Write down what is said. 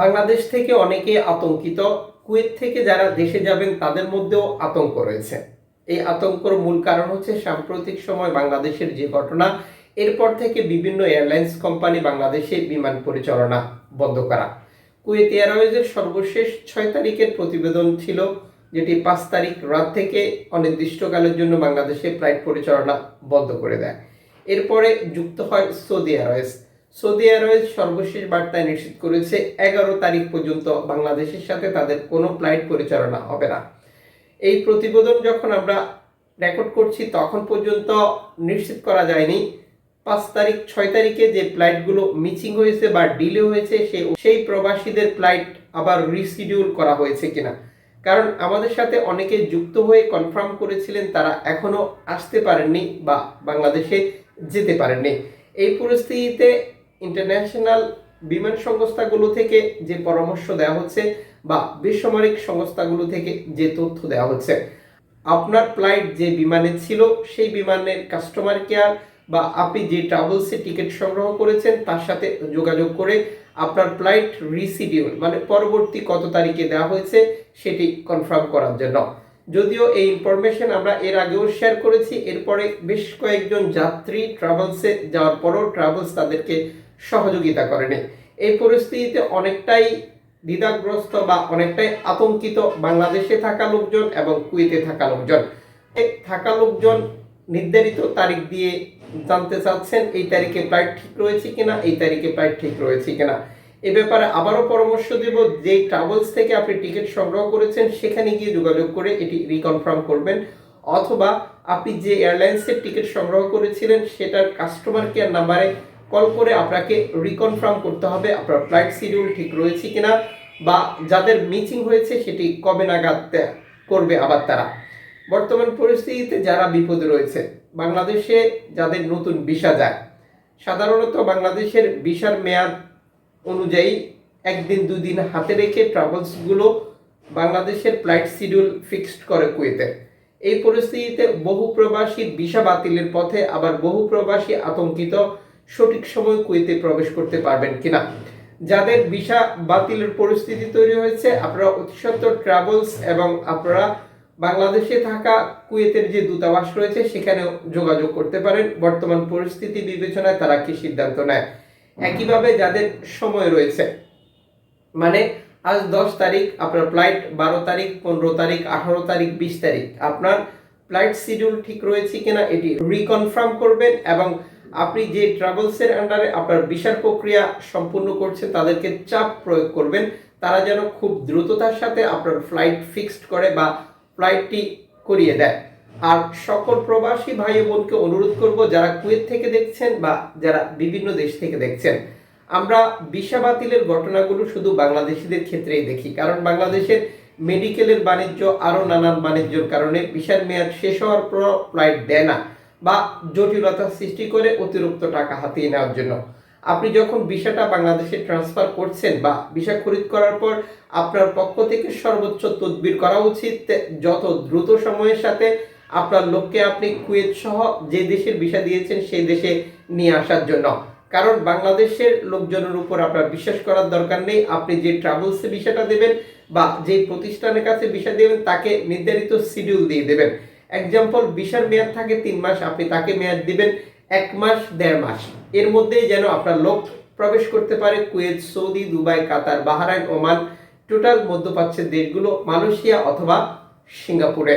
বাংলাদেশ থেকে অনেকে আতঙ্কিত। কুয়েত থেকে যারা দেশে যাবেন, তাদের মধ্যেও আতঙ্ক রয়েছে। এই আতঙ্কর মূল কারণ হচ্ছে সাম্প্রতিক সময় বাংলাদেশের যে ঘটনা, এরপর থেকে বিভিন্ন এয়ারলাইন্স কোম্পানি বাংলাদেশে বিমান পরিচালনা বন্ধ করা। কুয়েত এয়ারওয়েজের সর্বশেষ ছয় তারিখের প্রতিবেদন ছিল, যেটি পাঁচ তারিখ রাত থেকে অনির্দিষ্টকালের জন্য বাংলাদেশে ফ্লাইট পরিচালনা বন্ধ করে দেয়। এরপরে যুক্ত হয় সৌদি এয়ারওয়েজ। সৌদি এয়ারওয়েজ সর্বশেষ বার্তায় নিশ্চিত করেছে, এগারো তারিখ পর্যন্ত বাংলাদেশের সাথে তাদের কোনো ফ্লাইট পরিচালনা হবে না। এই প্রতিবেদন যখন আমরা রেকর্ড করছি, তখন পর্যন্ত নিশ্চিত করা যায়নি। পাঁচ তারিখ, ছয় তারিখে যে ফ্লাইটগুলো মিচিং হয়েছে বা ডিলে হয়েছে সেই সেই প্রবাসীদের ফ্লাইট আবার রিশিডিউল করা হয়েছে কিনা। কারণ আমাদের সাথে অনেকে যুক্ত হয়ে কনফার্ম করেছিলেন, তারা এখনও আসতে পারেননি বা বাংলাদেশে যেতে পারেননি। এই পরিস্থিতিতে ইন্টারন্যাশনাল বিমান সংস্থাগুলো থেকে যে পরামর্শ দেওয়া হচ্ছে বা বেসামরিক সংস্থাগুলো থেকে যে তথ্য দেওয়া হচ্ছে। আপনার ফ্লাইট যে বিমানে ছিল, সেই বিমানের কাস্টমার কেয়ার বা আপনি যে ট্রাভেলসে টিকিট সংগ্রহ করেছেন, তার সাথে যোগাযোগ করে আপনার ফ্লাইট রিসিডিউল মানে পরবর্তী কত তারিখে দেওয়া হয়েছে, সেটি কনফার্ম করার জন্য। যদিও এই ইনফরমেশন আমরা এর আগেও শেয়ার করেছি, এরপরে বেশ কয়েকজন যাত্রী ট্রাভেলসে যাওয়ার পরও ট্রাভেলস তাদেরকে সহযোগিতা করেনি। এই পরিস্থিতিতে অনেকটাই দ্বিধাগ্রস্ত বা অনেকটাই আতঙ্কিত বাংলাদেশে থাকা লোকজন এবং কুয়েতে থাকা লোকজন। থাকা লোকজন নির্ধারিত তারিখ দিয়ে জানতে চাচ্ছেন, এই তারিখে ফ্লাইট ঠিক রয়েছে কিনা, এই তারিখে ফ্লাইট ঠিক রয়েছে কিনা। এ ব্যাপারে আবারও পরামর্শ দেব। যে ট্রাভেলস থেকে আপনি টিকিট সংগ্রহ করেছেন, সেখানে গিয়ে যোগাযোগ করে এটি রিকনফার্ম করবেন। অথবা আপনি যে এয়ারলাইন্সের টিকিট সংগ্রহ করেছিলেন, সেটার কাস্টমার কেয়ার নাম্বারে কল করে আপনাকে রিকনফার্ম করতে হবে, আপনার ফ্লাইট শিডিউল ঠিক রয়েছে কিনা বা যাদের মিচিং হয়েছে, সেটি কবে নাগাদ করবে আবার তারা। বর্তমান পরিস্থিতিতে যারা বিপদে রয়েছে, বাংলাদেশে যাদের নতুন ভিসা যায়, সাধারণত বাংলাদেশের ভিসার মেয়াদ অনুযায়ী একদিন, দুদিন হাতে রেখে ট্রাভেলসগুলো বাংলাদেশের ফ্লাইট শিডিউল ফিক্সড করে কুয়েতে। এই পরিস্থিতিতে বহু প্রবাসী ভিসা বাতিলের পথে আবার বহু প্রবাসী আতঙ্কিত, সঠিক সময় কুয়েতে প্রবেশ করতে পারবেন কিনা। যাদের ভিসা বাতিলের পরিস্থিতি তৈরি হয়েছে, আপনারা অতি সত্বর ট্রাভেলস এবং আপনারা বাংলাদেশে থাকা কুয়েতের যে দূতাবাস রয়েছে, সেখানেও যোগাযোগ করতে পারেন। বর্তমান পরিস্থিতি বিবেচনায় তারা কি সিদ্ধান্ত নেয়? একইভাবে যাদের সময় রয়েছে মানে আজ দশ তারিখ, আপনার ফ্লাইট বারো তারিখ, পনেরো তারিখ, আঠারো তারিখ, বিশ তারিখ, আপনার ফ্লাইট শিডিউল ঠিক রয়েছে কিনা এটি রিকনফার্ম করবেন এবং আপনি যে ট্রাভেলসের আন্ডারে আপনার ভিসার প্রক্রিয়া সম্পূর্ণ করছেন, তাদেরকে চাপ প্রয়োগ করবেন। তারা যেন খুব দ্রুততার সাথে আপনার ফ্লাইট ফিক্সড করে বা ফ্লাইটটি করিয়ে দেয়। আর সকল প্রবাসী ভাই বোনকে অনুরোধ করব, যারা কুয়েত থেকে দেখছেন বা যারা বিভিন্ন দেশ থেকে দেখছেন, আমরা ভিসা বাতিলের ঘটনাগুলো শুধু বাংলাদেশিদের ক্ষেত্রেই দেখি, কারণ বাংলাদেশের মেডিকেলের বাণিজ্য আরও নানান বাণিজ্যর কারণে ভিসার মেয়াদ শেষ হওয়ার পর ফ্লাইট দেয় না বা জটিলতা সৃষ্টি করে অতিরিক্ত টাকা হাতিয়ে নেওয়ার জন্য। আপনি যখন ভিসাটা বাংলাদেশে ট্রান্সফার করছেন বা ভিসা খরিদ করার পর আপনার পক্ষ থেকে সর্বোচ্চ তদবির করা উচিত যত দ্রুত সময়ের সাথে আপনার লোককে আপনি কুয়েত সহ যে দেশের ভিসা দিয়েছেন, সেই দেশে নিয়ে আসার জন্য। কারণ বাংলাদেশের লোকজনের উপর আপনার বিশ্বাস করার দরকার নেই। আপনি যে ট্রাভেলসে ভিসাটা দেবেন বা যে প্রতিষ্ঠানের কাছে ভিসা দেবেন, তাকে নির্ধারিত শিডিউল দিয়ে দেবেন। এক্সাম্পল ভিসার মেয়াদ থাকে তিন মাস, আপনি তাকে মেয়াদ দিবেন এক মাস, দেড় মাস। এর মধ্যেই যেন আপনার লোক প্রবেশ করতে পারে Kuwait, Saudi, Dubai, Qatar, Bahrain, Oman. Total মধ্যপ্রাচ্যের দেশগুলো মালয়েশিয়া অথবা সিঙ্গাপুরে।